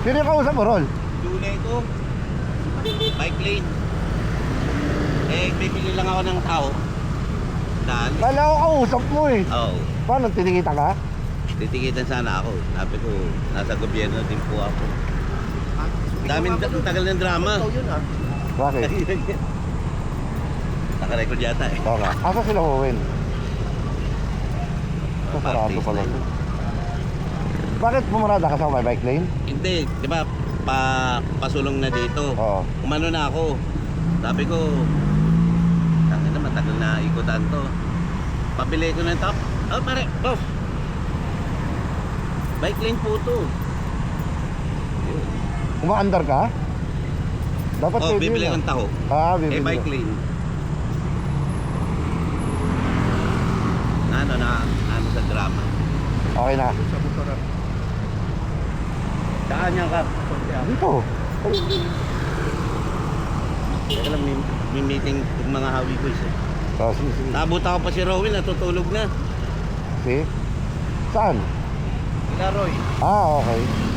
Sino yung kausap mo, Rol? Tunay ko. Bike lane. Eh, bibili lang ako ng tao. Daan. Kala ko kausap mo eh. Oo. Oh, Paano, tinikita ka? titikitan sana ako. Sabi ko, nasa gobyerno din po ako. Daming ang tagal ng drama. Bakit? Nakarecord yata eh. Oo nga. Asa sila Owen? Sa sarado pala. na yun. Bakit pumarada ka sa may bike lane? Hindi, di ba, pa, pasulong na dito. Oo. Umano na ako. Sabi ko, tangin na matagal na ikutan to. Pabili ko ng top. Oh, pare, boss. Bike lane po to. Umaandar ka? Dapat Oh, pwede bibili yun, ng taho. Ah, bibili. Eh, bike lane. Ano na, ano sa drama. Okay na. Saan niya ka? Dito. Teka lang, may, may meeting yung mga hawi ko isa. Oh, sige, sige. Nabot ako pa si Rowell, natutulog na. See? Saan? Sila Roy. Ah, okay.